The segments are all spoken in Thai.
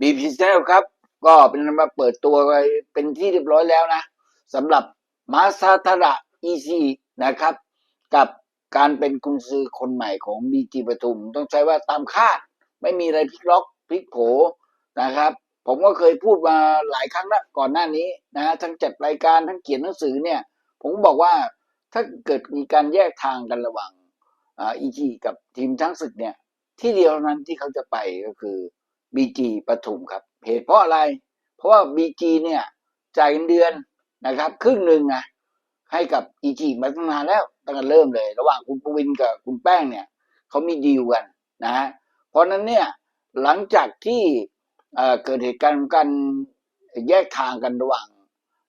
บีพีเซลครับ ก็เป็นมาเปิดตัวไปเป็นที่เรียบร้อยแล้วนะสำหรับมาซาทาระอีซีนะครับ กับการเป็นกุญซือคนใหม่ของบีจีปทุม ต้องใช้ว่าตามคาด ไม่มีอะไรพลิกล็อกพลิกโผนะครับ ผมก็เคยพูดมาหลายครั้งแล้วก่อนหน้านี้นะทั้งจัดรายการทั้งเขียนหนังสือเนี่ย ผมบอกว่าถ้าเกิดมีการแยกทางกันระหว่างอีจีกับทีมช้างศึกเนี่ย ที่เดียวนั้นที่เขาจะไปก็คือ บีจีปทุมครับ เหตุเพราะอะไร เพราะว่าบีจีเนี่ยจ่ายเงินเดือนนะครับ ครึ่งหนึ่งนะให้กับอีจีมาตั้งนานแล้วตั้งแต่เริ่มเลย ระหว่างคุณปวินกับคุณแป้งเนี่ยเขามีดีลกันนะฮะเพราะนั้นเนี่ยหลังจากที่เเกิดเหตุการณ์การแยกทางกันระหว่าง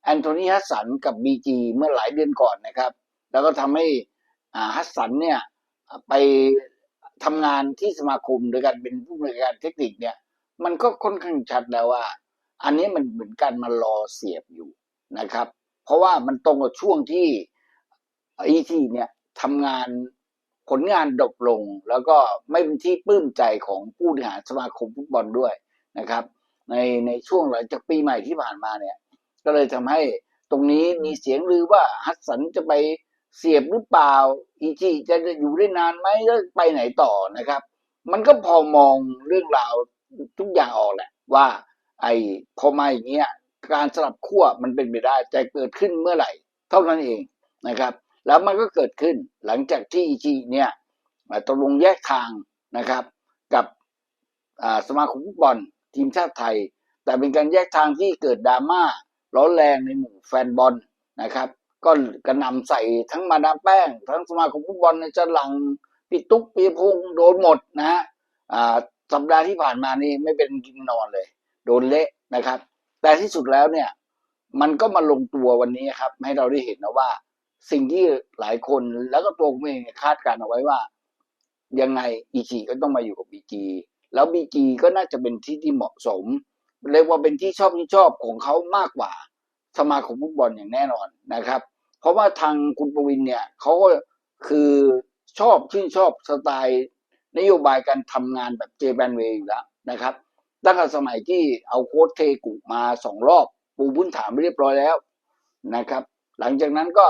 แอนโทนีฮัสสันกับบีจีเมื่อหลายเดือนก่อนนะครับ แล้วก็ทำให้ฮัสสันเนี่ยไปทำงานที่สมาคมโดยการเป็นผู้บริการเทคนิคเนี่ย มันก็ค่อนข้างชัดแล้วว่า อันนี้มันเหมือนการมารอเสียบอยู่นะครับ เพราะว่ามันตรงกับช่วงที่อีทีเนี่ยทำงานผลงานดบลง แล้วก็ไม่เป็นที่ปลื้มใจของผู้บริหารสมาคมฟุตบอลด้วยนะครับ ในในช่วงหลังจากปีใหม่ที่ผ่านมาเนี่ย ก็เลยทำให้ตรงนี้มีเสียงลือว่าฮัสสันจะไปเสียบหรือเปล่า อีจีจะอยู่ได้นานไหมแล้วไปไหนต่อนะครับ มันก็พอมองเรื่องราว ทุกอย่างออกแหละ ว่า ไอ้พอมาอย่างเงี้ยการสลับขั้วมันเป็นไปได้แต่เกิดขึ้นเมื่อไหร่ เท่านั้นเองนะครับ แล้วมันก็เกิดขึ้นหลังจากที่อีจีเนี่ยอ่าตกลงแยกทางนะครับ กับสมาคมฟุตบอลทีมชาติไทย แต่เป็นการแยกทางที่เกิดดราม่าร้อนแรงในหมู่แฟนบอลนะครับ ก็กระนำใส่ทั้งมาดามแป้ง ทั้งสมาคมฟุตบอลในจะหลังปิตุ๊กปีพงโดนหมดนะฮะอ่า สัปดาห์ที่ผ่านมานี่ไม่เป็นกินนอนเลย โดนเละนะครับ แต่ที่สุดแล้วเนี่ย มันก็มาลงตัววันนี้ครับ ให้เราได้เห็นนะว่า สิ่งที่หลายคนแล้วก็ตัวผมเองเนี่ยคาดการณ์เอาไว้ว่า ยังไงอีจีก็ต้องมาอยู่กับบีจีแล้วบีจีก็น่าจะเป็นที่ที่เหมาะสมเรียกว่าเป็นที่ชอบที่ชอบของเขามากกว่า สมาคมฟุตบอลอย่างแน่นอนนะครับ เพราะว่าทางคุณประวินเนี่ยเขาก็คือชอบชื่นชอบสไตล์ นโยบายการทำงานแบบเจแปนเวย์อยู่แล้วนะครับ ตั้งแต่สมัยที่เอาโค้ชเทกุมาสองรอบ ปูพื้นฐานไปเรียบร้อยแล้วนะครับ หลังจากนั้นก็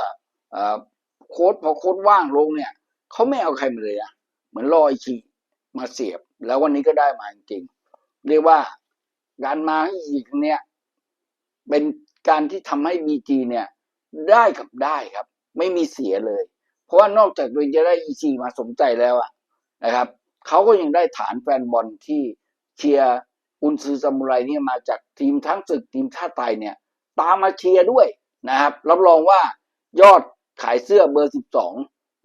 โค้ชพอโค้ชว่างลงเนี่ยเขาไม่เอาใครมาเลยอะเหมือนรอไอชีมาเสียบ แล้ววันนี้ก็ได้มาจริงเรียกว่าการมาให้อีกเนี่ยเป็นการที่ทำให้บีจีเนี่ยได้กับได้ครับ ไม่มีเสียเลย เพราะว่านอกจากตัวเองจะได้อีซีมาสมใจแล้วอะ นะครับเขาก็ยังได้ฐานแฟนบอลที่เชียร์อุนซือซามูไรเนี่ยมาจากทีมทั้งศึกทีมชาติไทยเนี่ยตามมาเชียร์ด้วยนะครับรับรองว่ายอดขายเสื้อเบอร์สิบสอง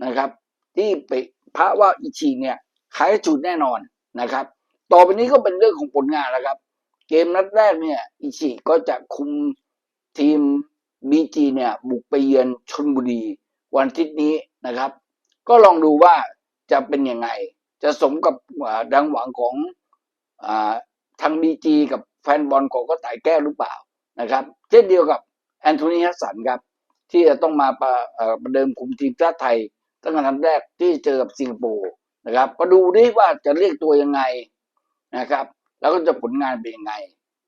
นะครับ ที่ไปพระว่าอิชิเนี่ยขายจุดแน่นอนนะครับ ต่อไปนี้ก็เป็นเรื่องของผลงานแล้วครับ เกมนัดแรกเนี่ยอิชิก็จะคุมทีมบีจีเนี่ยบุกไปเยือนชนบุรีวันอาทิตย์นี้นะครับ ก็ลองดูว่า จะเป็นยังไง จะสมกับดังหวังของอทางบีจีกับแฟนบอลของก็ต่ายแก้วหรือเปล่านะครับ เช่นเดียวกับแอนโทนีฮัสสันครับ ที่จะต้องมาประเอ่อประเดิมคุมทีมชาติไทย ตั้งแต่นัดแรกที่เจอกับสิงคโปร์นะครับก็ดูดิว่าจะเรียกตัวยังไงนะครับ แล้วก็จะผลงานเป็นยังไง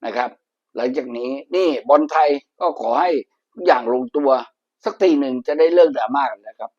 นะครับ หลังจากนี้นี่บอลไทยก็ขอให้ทุกอย่างลงตัว สักทีหนึ่งจะได้เลิกดราม่ากันนะครับ